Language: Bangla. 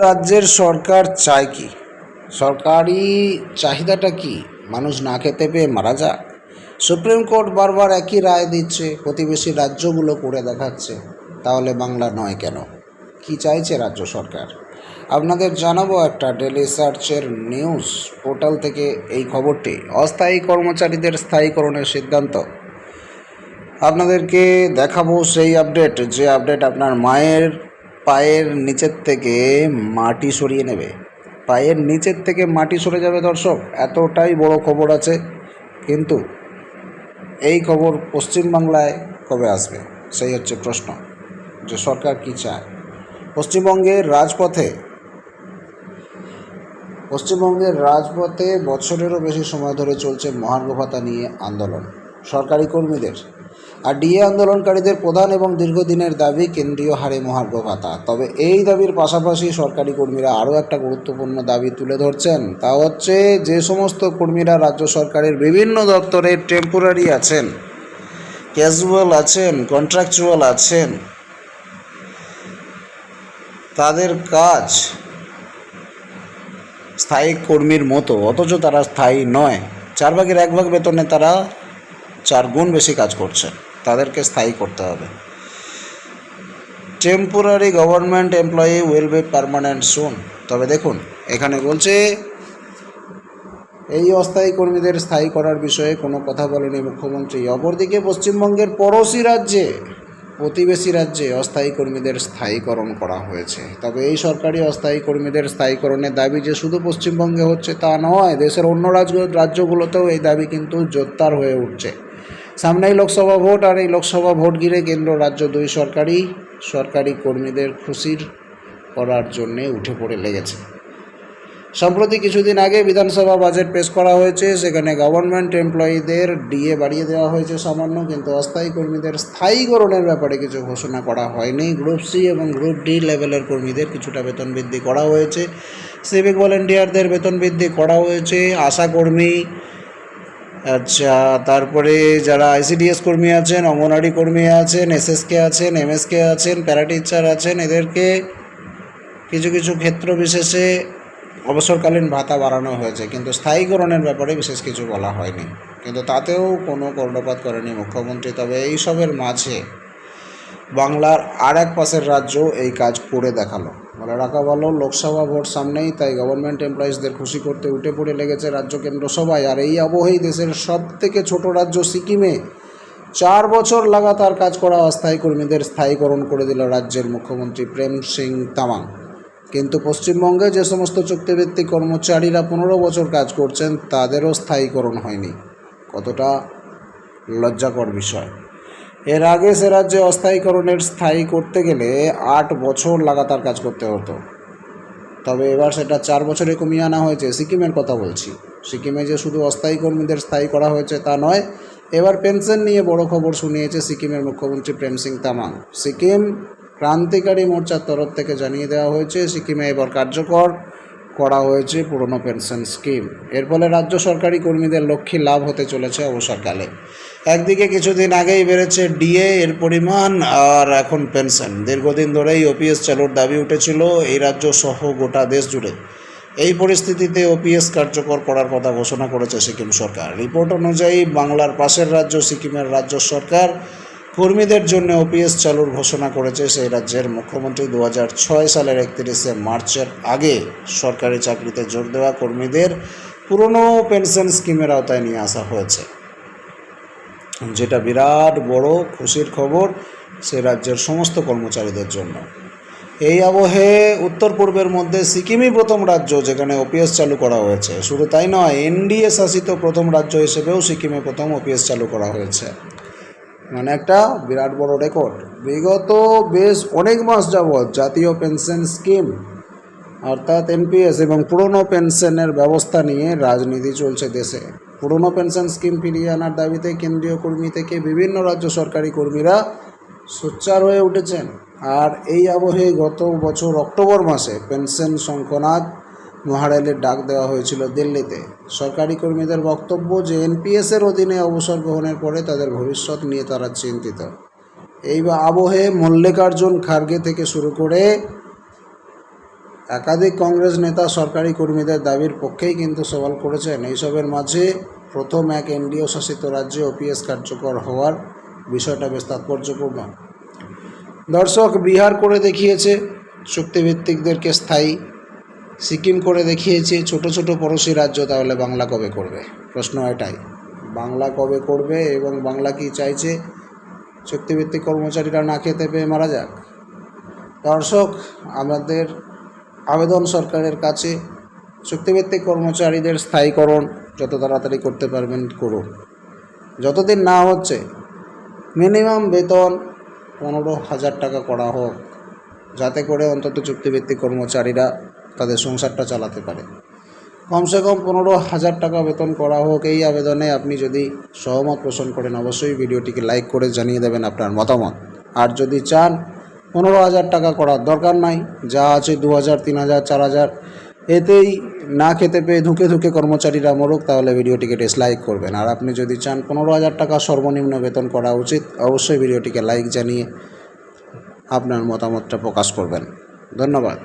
রাজ্যের সরকার চায় কি? সরকারি চাহিদাটা কি? মানুষ না খেতে পেয়ে মারা যাক? সুপ্রিম কোর্ট বারবার একই রায় দিচ্ছে, প্রতিবেশী রাজ্যগুলো করে দেখাচ্ছে। তাহলে বাংলা নয় কেন? কি চাইছে রাজ্য সরকার? আপনাদের জানাব একটা ডেলি সার্চের নিউজ পোর্টাল থেকে এই খবরটি। অস্থায়ী কর্মচারীদের স্থায়ীকরণের সিদ্ধান্ত। আপনাদেরকে দেখাবো সেই আপডেট, যে আপডেট আপনার মায়ের পায়ের নিচের থেকে মাটি সরিয়ে নেবে। পায়ের নিচের থেকে মাটি সরে যাবে দর্শক, এতটাই বড় খবর আছে। কিন্তু এই খবর পশ্চিমবাংলায় কবে আসবে? সেই হচ্ছে প্রশ্ন। যে সরকার কি চায়? পশ্চিমবঙ্গের রাজপথে পশ্চিমবঙ্গের রাজপথে বছরেরও বেশি সময় ধরে চলছে মহার্ঘ ভাতা নিয়ে আন্দোলন। সরকারি কর্মীদের আর ডিএ আন্দোলনকারীদের প্রধান এবং দীর্ঘদিনের দাবি, কেন্দ্রীয় হারে মহার্ঘ ভাতা। তবে এই দাবির পাশাপাশি সরকারি কর্মীরা আরও একটা গুরুত্বপূর্ণ দাবি তুলে ধরছেন। তা হচ্ছে, যে সমস্ত কর্মীরা রাজ্য সরকারের বিভিন্ন দপ্তরে টেম্পোরারি আছেন ক্যাজুয়াল আছেন কন্ট্রাকচুয়াল আছেন, তাদের কাজ স্থায়ী কর্মীর মতো, অথচ তারা স্থায়ী নয়। চার ভাগের এক ভাগ বেতনে তারা চার গুণ বেশি কাজ করছে তাদেরকে স্থায়ী করতে হবে। Temporary government employee will be permanent soon তবে দেখুন, এখানে বলছে, এই অস্থায়ী কর্মীদের স্থায়ী করার বিষয়ে কোনো কথা বলেনি মুখ্যমন্ত্রী। অপরদিকে পশ্চিমবঙ্গের পড়োশি রাজ্যে, প্রতিবেশী রাজ্যে অস্থায়ী কর্মীদের স্থায়ীকরণ করা হয়েছে। তবে এই সরকারি অস্থায়ী কর্মীদের স্থায়ীকরণের দাবি যে শুধু পশ্চিমবঙ্গে হচ্ছে তা নয়, দেশের অন্য রাজ্য, রাজ্যগুলোতেও এই দাবি কিন্তু জোরদার হয়ে উঠছে। সামনেই লোকসভা ভোট আর এই লোকসভা ভোট ঘিরে কেন্দ্র, রাজ্য দুই সরকারি সরকারি কর্মীদের খুশির করার জন্যে উঠে পড়ে লেগেছে। সম্প্রতি কিছুদিন আগে বিধানসভা বাজেট পেশ করা হয়েছে, সেখানে গভর্নমেন্ট এমপ্লয়িদের ডিএ বাড়িয়ে দেওয়া হয়েছে সামান্য, কিন্তু অস্থায়ী কর্মীদের স্থায়ীকরণের ব্যাপারে কিছু ঘোষণা করা হয়নি। গ্রুপ সি এবং গ্রুপ ডি লেভেলের কর্মীদের কিছুটা বেতন বৃদ্ধি করা হয়েছে। সিভিক ভলেন্টিয়ারদের বেতন বৃদ্ধি করা হয়েছে। আশাকর্মী আচ্ছা তারপরে যারা আইসিডিএস কর্মী আছেন অঙ্গনারী কর্মী আছেন এসএসকে আছেন এমএসকে আছেন প্যারাটিচার আছেন, এদেরকে কিছু কিছু ক্ষেত্র বিশেষে অবসরকালীন ভাতা বাড়ানো হয়েছে। কিন্তু স্থায়ীকরণের ব্যাপারে বিশেষ কিছু বলা হয়নি। কিন্তু তাতেও কোনো কর্ণপাত করেনি মুখ্যমন্ত্রী। তবে এইসবের মাঝে বাংলার আর এক পাশের রাজ্য এই কাজ করে দেখাল। বলে রাখা ভালো লোকসভা ভোট সামনেই, তাই গভর্নমেন্ট এমপ্লয়িজদের খুশি করতে উঠে পড়ে লেগেছে রাজ্য কেন্দ্র সবাই। আর এই আবহেই দেশের সব থেকে ছোট রাজ্য সিকিমে চার বছর লাগাতার কাজ করা অস্থায়ী কর্মীদের স্থায়ীকরণ করে দিল রাজ্যের মুখ্যমন্ত্রী প্রেম সিং তামাং। কিন্তু পশ্চিমবঙ্গে যে সমস্ত চুক্তিভিত্তিক কর্মচারীরা পনেরো বছর কাজ করছেন, তাদেরও স্থায়ীকরণ হয়নি। কতটা লজ্জাকর বিষয়। এর আগে সে রাজ্যে অস্থায়ীকরণের স্থায়ী করতে গেলে আট বছর লাগাতার কাজ করতে হতো। তবে এবার সেটা চার বছরে কমিয়ে আনা হয়েছে, সিকিমের কথা বলছি। সিকিমে যে শুধু অস্থায়ী কর্মীদের স্থায়ী করা হয়েছে তা নয়, এবার পেনশন নিয়ে বড় খবর শুনিয়েছে সিকিমের মুখ্যমন্ত্রী প্রেম সিং তামাং। সিকিম ক্রান্তিকারী মোর্চার তরফ থেকে জানিয়ে দেওয়া হয়েছে, সিকিমে এবার কার্যকর করা হয়েছে পুরনো পেনশন স্কিম। এর ফলে রাজ্য সরকারি কর্মীদের লক্ষ্যে লাভ হতে চলেছে অবসরকালে। একদিকে কিছুদিন আগেই বেড়েছে ডিএ, এর পরিমাণ, আর এখন পেনশন। দীর্ঘদিন ধরেই ওপিএস চালুর দাবি উঠেছিল, এই রাজ্য সহ গোটা দেশ জুড়ে। এই পরিস্থিতিতে ওপিএস কার্যকর করার কথা ঘোষণা করেছে সিকিম সরকার। রিপোর্ট অনুযায়ী বাংলার পাশের রাজ্য সিকিমের রাজ্য সরকার কর্মীদের জন্য ওপিএস চালুর ঘোষণা করেছে সেই রাজ্যের মুখ্যমন্ত্রী দু সালের একত্রিশে মার্চের আগে সরকারি চাকরিতে যোগ দেওয়া কর্মীদের পুরনো পেনশন স্কিমের আওতায় নিয়ে আসা হয়েছে। যেটা বিরাট বড় খুশির খবর সে রাজ্যের সমস্ত কর্মচারীদের জন্য। এই আবহে উত্তর পূর্বের মধ্যে সিকিমই প্রথম রাজ্য যেখানে ওপিএস চালু করা হয়েছে। শুধু তাই নয় এনডিএ শাসিত প্রথম রাজ্য হিসেবেও সিকিমে প্রথম ওপিএস চালু করা হয়েছে। মানে একটা বিরাট বড় রেকর্ড। বিগত বেশ অনেক মাস যাবৎ জাতীয় পেনশন স্কিম, অর্থাৎ এনপিএস এবং পুরনো পেনশনের ব্যবস্থা নিয়ে রাজনীতি চলছে দেশে। পুরনো পেনশন স্কিম ফিরিয়ে আনার দাবিতে কেন্দ্রীয় কর্মী থেকে বিভিন্ন রাজ্য সরকারি কর্মীরা সোচ্চার হয়ে উঠেছেন। আর এই আবহে গত বছর অক্টোবর মাসে পেনশন শঙ্খনাথ মহারালের ডাক দেওয়া হয়েছিল দিল্লিতে। সরকারি কর্মীদের বক্তব্য যে এনপিএসের অধীনে অবসর গ্রহণের পরে তাদের ভবিষ্যৎ নিয়ে তারা চিন্তিত। এই বা আবহে মল্লিকার্জুন খার্গে থেকে শুরু করে একাধিক কংগ্রেস নেতা সরকারি কর্মীদের দাবির পক্ষেই কিন্তু সওয়াল করেছেন। এইসবের মাঝে প্রথম এক এনডিও শাসিত রাজ্যে ওপিএস কার্যকর হওয়ার বিষয়টা বেশ তাৎপর্যপূর্ণ। দর্শক, বিহার করে দেখিয়েছে চুক্তিভিত্তিকদেরকে স্থায়ী সিকিম করে দেখিয়েছে ছোট ছোট পড়োশি রাজ্য, তাহলে বাংলা কবে করবে? প্রশ্ন এটাই। বাংলা কবে করবে এবং বাংলা কি চাইছে? চুক্তিভিত্তিক কর্মচারীরা না খেতে পেয়ে মারা যাক? দর্শক, আমাদের আবেদন সরকারের কাছে চুক্তিভিত্তিক কর্মচারীদের স্থায়ীকরণ যত তাড়াতাড়ি করতে পারবেন করুন। যতদিন না হচ্ছে, মিনিমাম বেতন পনেরো হাজার টাকা করা হোক। যাতে করে অন্তত চুক্তিভিত্তিক কর্মচারীরা তাদের সংসারটা চালাতে পারে। কমসে কম পনেরো হাজার টাকা বেতন করা হোক, এই আবেদনে আপনি যদি সহমত পোষণ করেন, অবশ্যই ভিডিওটিকে লাইক করে জানিয়ে দেবেন আপনার মতামত। আর যদি চান পনেরো হাজার টাকা করার দরকার নাই, যা আছে দু হাজার, তিন হাজার, চার হাজার, এতেই না খেতে পেয়ে ধুকে ধুকে কর্মচারীরা মরুক, তাহলে ভিডিওটিকে ডিসলাইক করবেন। আর আপনি যদি চান পনেরো হাজার টাকা সর্বনিম্ন বেতন করা উচিত, অবশ্যই ভিডিওটিকে লাইক জানিয়ে আপনার মতামতটা প্রকাশ করবেন। ধন্যবাদ।